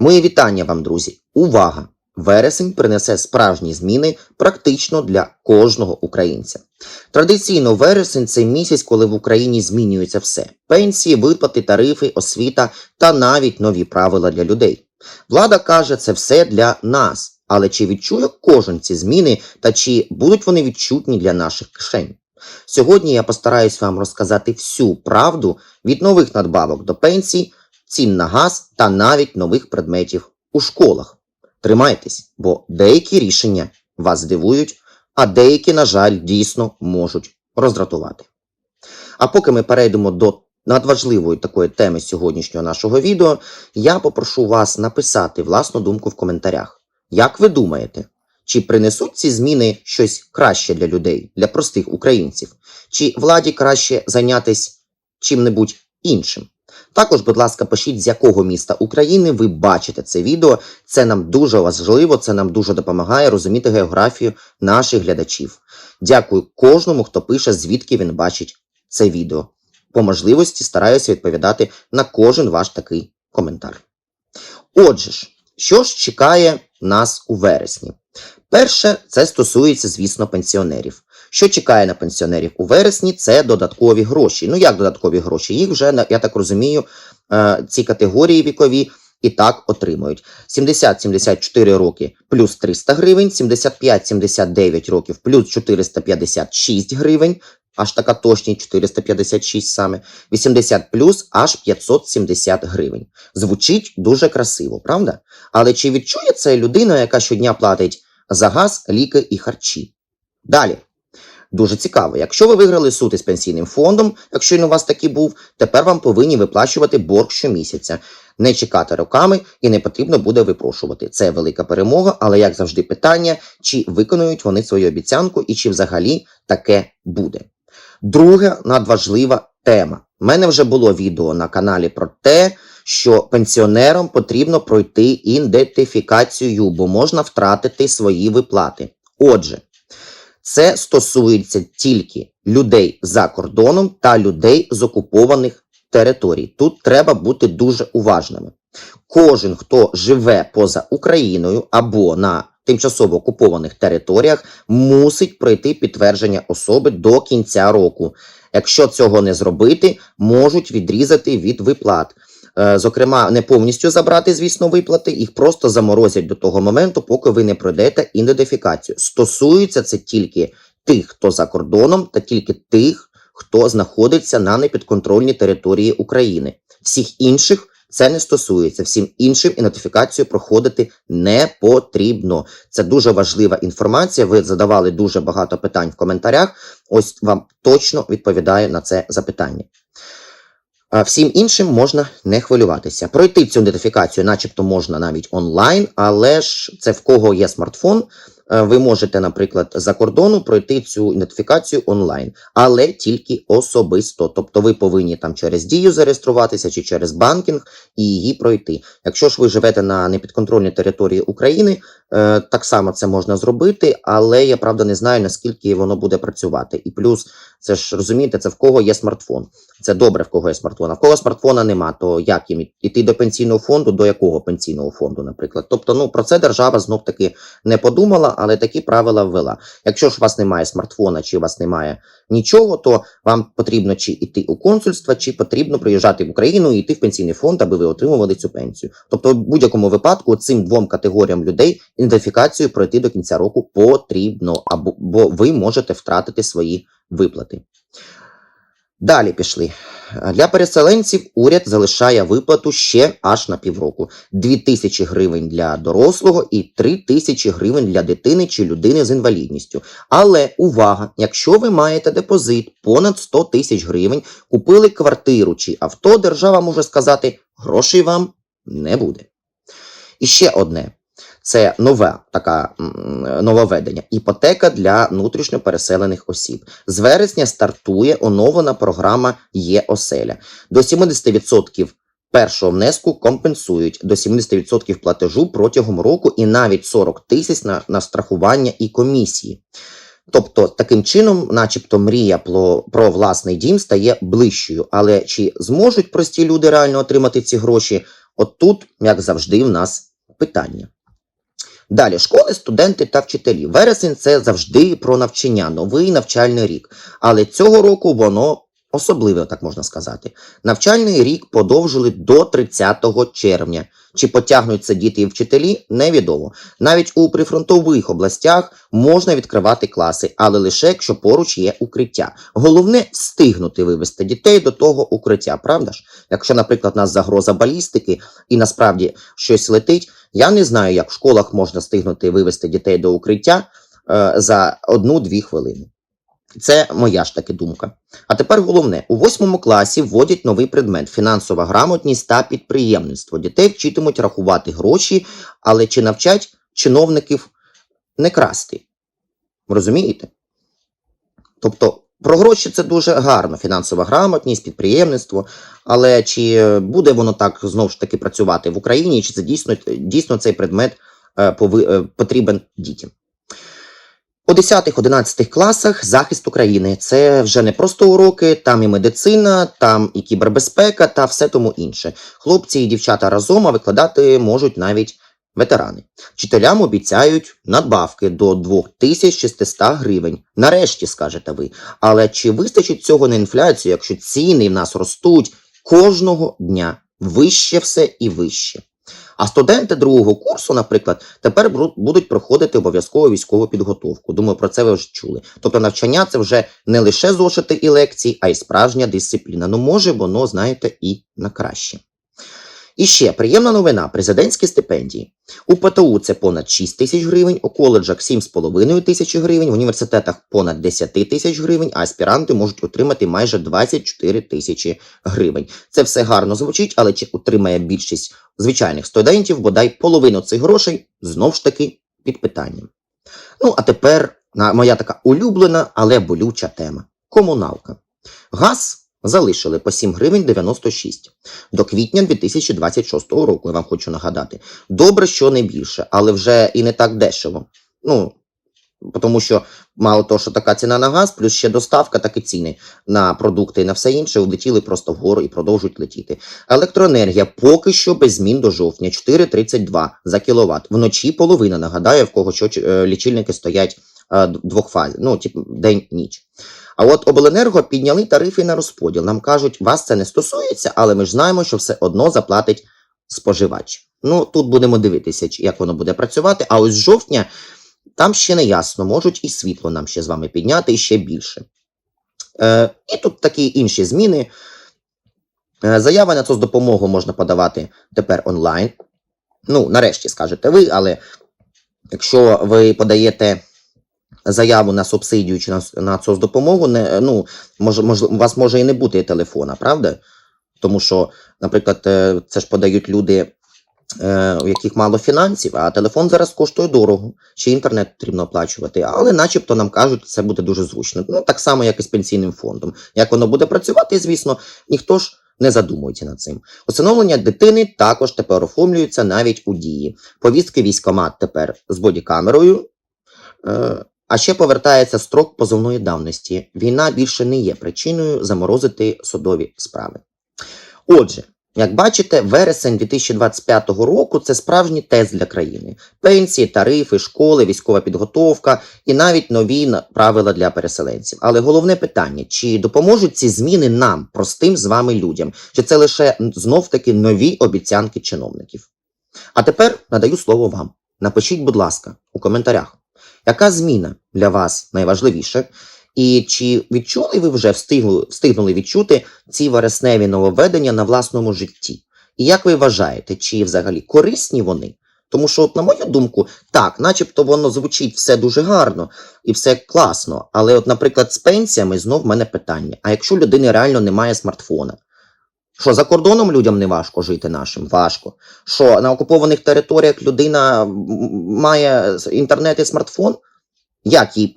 Мої вітання вам, друзі! Увага! Вересень принесе справжні зміни практично для кожного українця. Традиційно вересень це місяць, коли в Україні змінюється все: пенсії, виплати, тарифи, освіта та навіть нові правила для людей. Влада каже, це все для нас. Але чи відчує кожен ці зміни та чи будуть вони відчутні для наших кишень? Сьогодні я постараюсь вам розказати всю правду від нових надбавок до пенсій, цін на газ та навіть нових предметів у школах. Тримайтесь, бо деякі рішення вас здивують, а деякі, на жаль, дійсно можуть роздратувати. А поки ми перейдемо до надважливої такої теми сьогоднішнього нашого відео, я попрошу вас написати власну думку в коментарях. Як ви думаєте, чи принесуть ці зміни щось краще для людей, для простих українців? Чи владі краще зайнятися чим-небудь іншим? Також, будь ласка, пишіть, з якого міста України ви бачите це відео. Це нам дуже важливо, це нам дуже допомагає розуміти географію наших глядачів. Дякую кожному, хто пише, звідки він бачить це відео. По можливості стараюся відповідати на кожен ваш такий коментар. Отже ж, що ж чекає нас у вересні? Перше, це стосується, звісно, пенсіонерів. Що чекає на пенсіонерів у вересні? Це додаткові гроші. Ну як додаткові гроші? Їх вже я так розумію, е, ці категорії вікові і так отримують: 70-74 роки плюс 300 гривень, 75-79 років плюс 456 гривень. Аж така точність 456 саме, 80 плюс аж 570 гривень. Звучить дуже красиво, правда? Але чи відчує це людина, яка щодня платить за газ, ліки і харчі? Далі. Дуже цікаво, якщо ви виграли суд із пенсійним фондом, якщо він у вас такий був, тепер вам повинні виплачувати борг щомісяця, не чекати роками і не потрібно буде випрошувати. Це велика перемога, але як завжди, питання, чи виконують вони свою обіцянку і чи взагалі таке буде. Друга надважлива тема. У мене вже було відео на каналі про те, що пенсіонерам потрібно пройти ідентифікацію, бо можна втратити свої виплати. Отже, це стосується тільки людей за кордоном та людей з окупованих територій. Тут треба бути дуже уважними. Кожен, хто живе поза Україною або на тимчасово окупованих територіях, мусить пройти підтвердження особи до кінця року. Якщо цього не зробити, можуть відрізати від виплат. Е, Зокрема, не повністю забрати, звісно, виплати, їх просто заморозять до того моменту, поки ви не пройдете ідентифікацію. Стосується це тільки тих, хто за кордоном, та тільки тих, хто знаходиться на непідконтрольній території України. Всіх інших це не стосується. Всім іншим ідентифікацію проходити не потрібно. Це дуже важлива інформація. Ви задавали дуже багато питань в коментарях. Ось вам точно відповідаю на це запитання. А всім іншим можна не хвилюватися. Пройти цю ідентифікацію, начебто, можна навіть онлайн, але ж це в кого є смартфон. е, Ви можете, наприклад, за кордону пройти цю ідентифікацію онлайн, але тільки особисто. Тобто ви повинні там через дію зареєструватися чи через банкінг і її пройти. Якщо ж ви живете на непідконтрольній території України, е, так само це можна зробити, але я правда не знаю наскільки воно буде працювати. І плюс, це ж розумієте, це в кого є смартфон. Це добре, в кого є смартфон. А в кого смартфона нема, то як їм іти до пенсійного фонду, до якого пенсійного фонду, наприклад. Тобто, ну про це держава знов таки не подумала, але такі правила ввела. Якщо ж у вас немає смартфона, чи у вас немає нічого, то вам потрібно чи йти у консульство, чи потрібно приїжджати в Україну і йти в пенсійний фонд, аби ви отримували цю пенсію. Тобто, в будь-якому випадку цим двом категоріям людей ідентифікацію пройти до кінця року потрібно, або бо ви можете втратити свої виплати. Далі пішли. Для переселенців уряд залишає виплату ще аж на півроку: 2 тисячі гривень для дорослого і 3 тисячі гривень для дитини чи людини з інвалідністю. Але увага! Якщо ви маєте депозит понад 100 тисяч гривень, купили квартиру чи авто, держава може сказати, грошей вам не буде. І ще одне. Це нове така нововведення. Іпотека для внутрішньо переселених осіб. З вересня стартує оновлена програма Є оселя. До 70% першого внеску компенсують до 70% платежу протягом року і навіть 40 тисяч на, на страхування і комісії. Тобто, таким чином, начебто, мрія про, про власний дім стає ближчою. Але чи зможуть прості люди реально отримати ці гроші? От тут, як завжди, в нас питання. Далі, школи, студенти та вчителі. Вересень це завжди про навчання, новий навчальний рік. Але цього року воно особливе, так можна сказати. Навчальний рік подовжили до 30 червня. Чи потягнуться діти і вчителі, невідомо. Навіть у прифронтових областях можна відкривати класи, але лише якщо поруч є укриття. Головне встигнути вивести дітей до того укриття, правда ж? Якщо, наприклад, у нас загроза балістики і насправді щось летить, я не знаю, як в школах можна встигнути вивести дітей до укриття е, за одну-дві хвилини. Це моя ж таки думка. А тепер головне: у восьмому класі вводять новий предмет фінансова грамотність та підприємництво. Дітей вчитимуть рахувати гроші, але чи навчать чиновників не красти? Розумієте? Тобто, про гроші це дуже гарно: фінансова грамотність, підприємництво. Але чи буде воно так знову ж таки працювати в Україні, чи це дійсно, дійсно цей предмет е, е, потрібен дітям? У 10-11 класах захист України це вже не просто уроки, там і медицина, там і кібербезпека та все тому інше. Хлопці і дівчата разом а викладати можуть навіть ветерани. Вчителям обіцяють надбавки до 2600 гривень. Нарешті скажете ви. Але чи вистачить цього на інфляцію, якщо ціни в нас ростуть кожного дня вище все і вище? А студенти другого курсу, наприклад, тепер будуть проходити обов'язкову військову підготовку. Думаю, про це ви вже чули. Тобто навчання це вже не лише зошити і лекції, а й справжня дисципліна. Ну, може, воно, знаєте, і на краще. І ще приємна новина: президентські стипендії. У ПТУ це понад 6 тисяч гривень, у коледжах 7,5 тисячі гривень, в університетах понад 10 тисяч гривень, а аспіранти можуть отримати майже 24 тисячі гривень. Це все гарно звучить, але чи отримає більшість звичайних студентів, бодай половину цих грошей знов ж таки під питанням. Ну, а тепер моя така улюблена, але болюча тема комуналка. Газ залишили по 7 гривень 96 до квітня 2026 року, я вам хочу нагадати. Добре, що не більше, але вже і не так дешево. Ну, тому що мало того, що така ціна на газ, плюс ще доставка, так і ціни на продукти і на все інше влетіли просто вгору і продовжують летіти. Електроенергія поки що без змін до жовтня 4,32 за кіловат. Вночі половина. Нагадаю, в кого що е, лічильники стоять е, двохфазі, ну, типу день-ніч. А от обленерго підняли тарифи на розподіл. Нам кажуть, вас це не стосується, але ми ж знаємо, що все одно заплатить споживач. Ну тут будемо дивитися, як воно буде працювати. А ось з жовтня там ще не ясно, можуть і світло нам ще з вами підняти, і ще більше. Е, і тут такі інші зміни. Е, заява на соцдопомогу можна подавати тепер онлайн. Ну, нарешті скажете ви, але якщо ви подаєте заяву на субсидію чи на, на соцдопомогу, не, ну, може, може, у вас може і не бути телефона, правда? Тому що, наприклад, е, це ж подають люди, е, у яких мало фінансів, а телефон зараз коштує дорого, ще інтернет потрібно оплачувати. Але начебто нам кажуть, це буде дуже зручно. Ну, так само, як і з пенсійним фондом. Як воно буде працювати, звісно, ніхто ж не задумується над цим. Усиновлення дитини також тепер оформлюється навіть у дії. Повістки військомат тепер з бодікамерою. Е, а ще повертається строк позовної давності. Війна більше не є причиною заморозити судові справи. Отже, як бачите, вересень 2025 року це справжній тест для країни: пенсії, тарифи, школи, військова підготовка і навіть нові правила для переселенців. Але головне питання: чи допоможуть ці зміни нам, простим з вами людям, чи це лише знов таки нові обіцянки чиновників? А тепер надаю слово вам. Напишіть, будь ласка, у коментарях, яка зміна для вас найважливіша, і чи відчули ви вже встигли, встигнули відчути ці вересневі нововведення на власному житті? І як ви вважаєте, чи взагалі корисні вони? Тому що, от, на мою думку, так, начебто воно звучить все дуже гарно і все класно. Але, от, наприклад, з пенсіями знов в мене питання: а якщо людини реально немає смартфона? Що за кордоном людям не важко жити нашим? Важко. Що на окупованих територіях людина має інтернет і смартфон? Як їй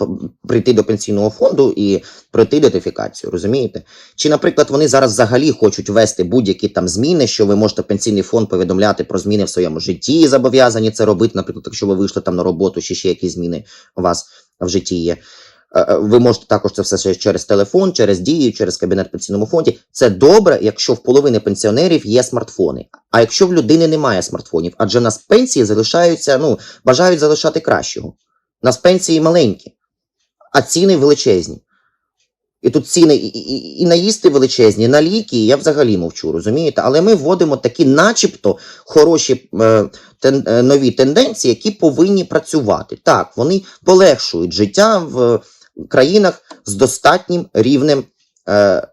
прийти до пенсійного фонду і пройти ідентифікацію, розумієте? Чи, наприклад, вони зараз взагалі хочуть ввести будь-які там зміни, що ви можете пенсійний фонд повідомляти про зміни в своєму житті, і зобов'язані це робити, наприклад, якщо ви вийшли там на роботу, чи ще якісь зміни у вас в житті є. Е, е, Ви можете також це все ще через телефон, через дію, через кабінет в пенсійному фонді. Це добре, якщо в половини пенсіонерів є смартфони. А якщо в людини немає смартфонів, адже у нас пенсії залишаються, ну, бажають залишати кращого. Нас пенсії маленькі, а ціни величезні. І тут ціни і, і, і на їсти величезні, на ліки, я взагалі мовчу, розумієте? Але ми вводимо такі, начебто, хороші е, тен, е, нові тенденції, які повинні працювати. Так, вони полегшують життя в країнах з достатнім рівнем е,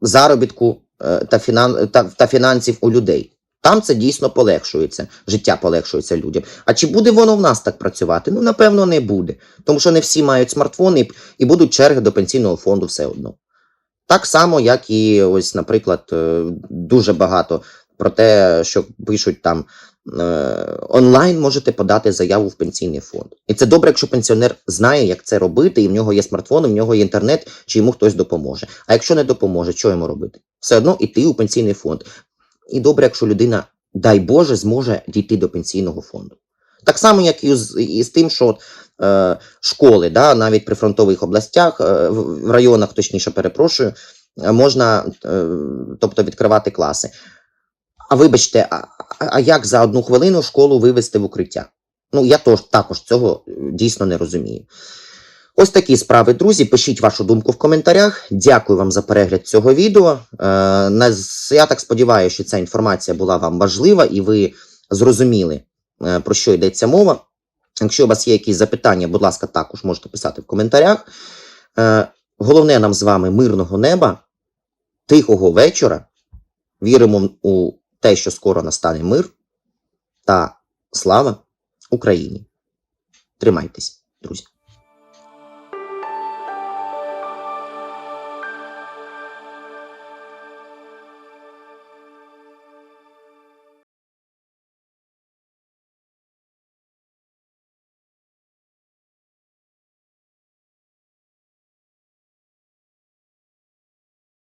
заробітку е, та, фінан, та, та фінансів у людей. Там це дійсно полегшується, життя полегшується людям. А чи буде воно в нас так працювати? Ну, напевно, не буде. Тому що не всі мають смартфони і, будуть черги до пенсійного фонду все одно. Так само, як і ось, наприклад, е, дуже багато про те, що пишуть там онлайн можете подати заяву в пенсійний фонд. І це добре, якщо пенсіонер знає, як це робити, і в нього є смартфон, і в нього є інтернет, чи йому хтось допоможе. А якщо не допоможе, що йому робити? Все одно йти у пенсійний фонд. І добре, якщо людина, дай Боже, зможе дійти до пенсійного фонду. Так само, як і з, і з тим, що е, школи, да, навіть при фронтових областях, е, в районах, точніше, перепрошую, е, можна е, тобто відкривати класи. А вибачте, а, а- як за одну хвилину школу вивести в укриття? Ну, я тож, також цього е, дійсно не розумію. Ось такі справи, друзі. Пишіть вашу думку в коментарях. Дякую вам за перегляд цього відео. Е, я так сподіваюся, що ця інформація була вам важлива і ви зрозуміли, е, про що йдеться мова. Якщо у вас є якісь запитання, будь ласка, також можете писати в коментарях. Головне нам з вами мирного неба, тихого вечора. Віримо у те, що скоро настане мир. Та слава Україні! Тримайтесь, друзі!